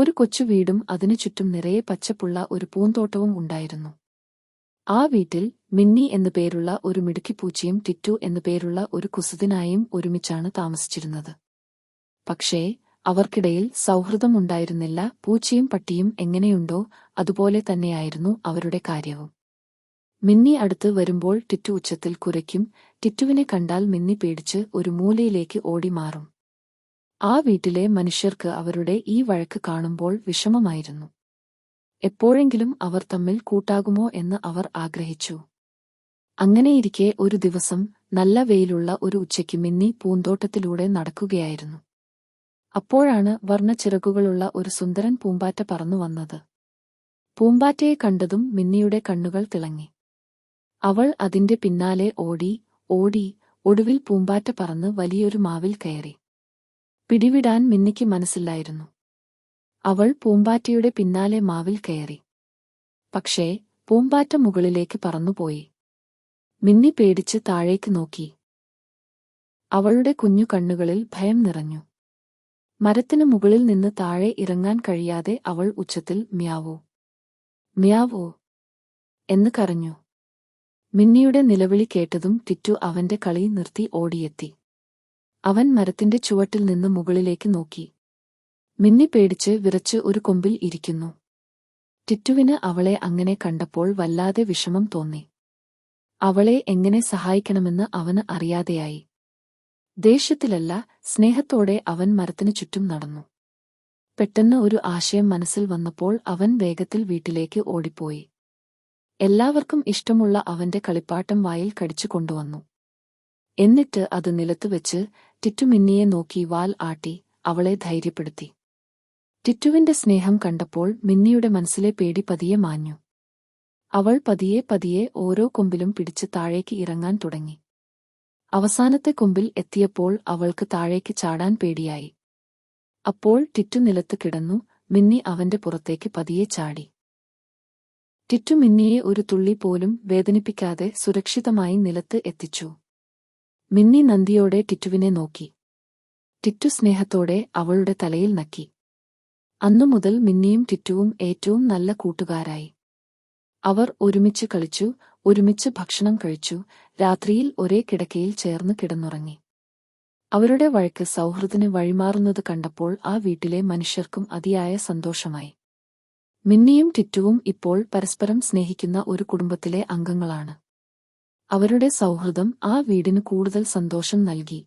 ഒരു കൊച്ചു വീടും അതിനു ചുറ്റും നിറയെ പച്ചപ്പുള്ള ഒരു പൂന്തോട്ടവും ഉണ്ടായിരുന്നു. ആ വീട്ടിൽ മിന്നി എന്നു പേരുള്ള ഒരു മിടുക്കിപ്പൂച്ചയും ടിറ്റു എന്നു പേരുള്ള ഒരു കുസുതിനായും ഒരുമിച്ചാണ് താമസിച്ചിരുന്നത്. പക്ഷേ അവർക്കിടയിൽ സൗഹൃദമുണ്ടായിരുന്നില്ല പൂച്ചയും പട്ടിയും എങ്ങനെയുണ്ടോ അതുപോലെ തന്നെയായിരുന്നു അവരുടെ കാര്യവും. മിന്നി അടുത്ത് വരുമ്പോൾ ടിറ്റു ഉച്ചത്തിൽ കുരയ്ക്കും ടിറ്റുവിനെ കണ്ടാൽ മിന്നി പേടിച്ച് ഒരു മൂലയിലേക്ക് ഓടിമാറും ആ വീട്ടിലെ മനുഷ്യർക്ക് അവരുടെ ഈ വഴക്ക് കാണുമ്പോൾ വിഷമമായിരുന്നു. എപ്പോഴെങ്കിലും അവർ തമ്മിൽ കൂട്ടാകുമോ എന്ന് അവർ ആഗ്രഹിച്ചു. അങ്ങനെയിരിക്കെ ഒരു ദിവസം നല്ല വെയിലുള്ള ഒരു ഉച്ചയ്ക്ക് മിന്നി പൂന്തോട്ടത്തിലൂടെ നടക്കുകയായിരുന്നു. അപ്പോഴാണ് വർണച്ചിറകുകളുള്ള ഒരു സുന്ദരൻ പൂമ്പാറ്റ പറന്നു വന്നത്. പൂമ്പാറ്റയെ കണ്ടതും മിന്നിയുടെ കണ്ണുകൾ തിളങ്ങി. അവൾ അതിന്റെ പിന്നാലെ ഓടി ഓടി ഒടുവിൽ പൂമ്പാറ്റ പറന്ന് വലിയൊരു മാവിൽ കയറി. പിടിവിടാൻ മിന്നിക്ക് മനസ്സില്ലായിരുന്നു. അവൾ പൂമ്പാറ്റയുടെ പിന്നാലെ മാവിൽ കയറി. പക്ഷേ പൂമ്പാറ്റ മുകളിലേക്ക് പറന്നുപോയി. മിന്നി പേടിച്ച് താഴേക്ക് നോക്കി. അവളുടെ കുഞ്ഞു കണ്ണുകളിൽ ഭയം നിറഞ്ഞു. മരത്തിനു മുകളിൽ നിന്ന് താഴെ ഇറങ്ങാൻ കഴിയാതെ അവൾ ഉച്ചത്തിൽ മ്യാവോ മ്യാവോ എന്ന് കരഞ്ഞു. മിന്നിയുടെ നിലവിളി കേട്ടതും ടിറ്റു അവന്റെ കളി നിർത്തി ഓടിയെത്തി. അവൻ മരത്തിന്റെ ചുവട്ടിൽ നിന്ന് മുകളിലേക്ക് നോക്കി. മിന്നി പേടിച്ച് വിറച്ച് ഒരു കൊമ്പിൽ ഇരിക്കുന്നു. ടിറ്റുവിന് അവളെ അങ്ങനെ കണ്ടപ്പോൾ വല്ലാതെ വിഷമം തോന്നി. അവളെ എങ്ങനെ സഹായിക്കണമെന്ന് അവന് അറിയാതെയായി. ദേഷ്യത്തിലല്ല സ്നേഹത്തോടെ അവൻ മരത്തിനു ചുറ്റും നടന്നു. പെട്ടെന്ന് ഒരു ആശയം മനസ്സിൽ വന്നപ്പോൾ അവൻ വേഗത്തിൽ വീട്ടിലേക്ക് ഓടിപ്പോയി. എല്ലാവർക്കും ഇഷ്ടമുള്ള അവന്റെ കളിപ്പാട്ടം വായിൽ കടിച്ചു കൊണ്ടുവന്നു. എന്നിട്ട് അത് നിലത്ത് വെച്ച് ടിറ്റുമിന്നിയെ നോക്കി വാൽ ആട്ടി അവളെ ധൈര്യപ്പെടുത്തി. ടിറ്റുവിന്റെ സ്നേഹം കണ്ടപ്പോൾ മിന്നിയുടെ മനസ്സിലെ പേടി പതിയെ മാഞ്ഞു. അവൾ പതിയെ പതിയെ ഓരോ കൊമ്പിലും പിടിച്ച് താഴേക്ക് ഇറങ്ങാൻ തുടങ്ങി. അവസാനത്തെ കൊമ്പിൽ എത്തിയപ്പോൾ അവൾക്ക് താഴേക്ക് ചാടാൻ പേടിയായി. അപ്പോൾ ടിറ്റു നിലത്ത് കിടന്നു മിന്നി അവന്റെ പുറത്തേക്ക് പതിയെ ചാടി. ടിറ്റു മിന്നിയെ ഒരു തുള്ളി പോലും വേദനിപ്പിക്കാതെ സുരക്ഷിതമായി നിലത്ത് എത്തിച്ചു. മിന്നി നന്ദിയോടെ ടിറ്റുവിനെ നോക്കി. ടിറ്റു സ്നേഹത്തോടെ അവളുടെ തലയിൽ നക്കി. അന്നു മുതൽ മിന്നിയും ടിറ്റുവും ഏറ്റവും നല്ല കൂട്ടുകാരായി. അവർ ഒരുമിച്ച് കളിച്ചു ഒരുമിച്ച് ഭക്ഷണം കഴിച്ചു രാത്രിയിൽ ഒരേ കിടക്കയിൽ ചേർന്ന് കിടന്നുറങ്ങി. അവരുടെ വഴക്ക് സൗഹൃദത്തിന് വഴിമാറുന്നത് കണ്ടപ്പോൾ ആ വീട്ടിലെ മനുഷ്യർക്കും അതിയായ സന്തോഷമായി. മിന്നിയും ടിറ്റുവും ഇപ്പോൾ പരസ്പരം സ്നേഹിക്കുന്ന ഒരു കുടുംബത്തിലെ അംഗങ്ങളാണ്. അവരുടെ സൗഹൃദം ആ വീടിന് കൂടുതൽ സന്തോഷം നൽകി.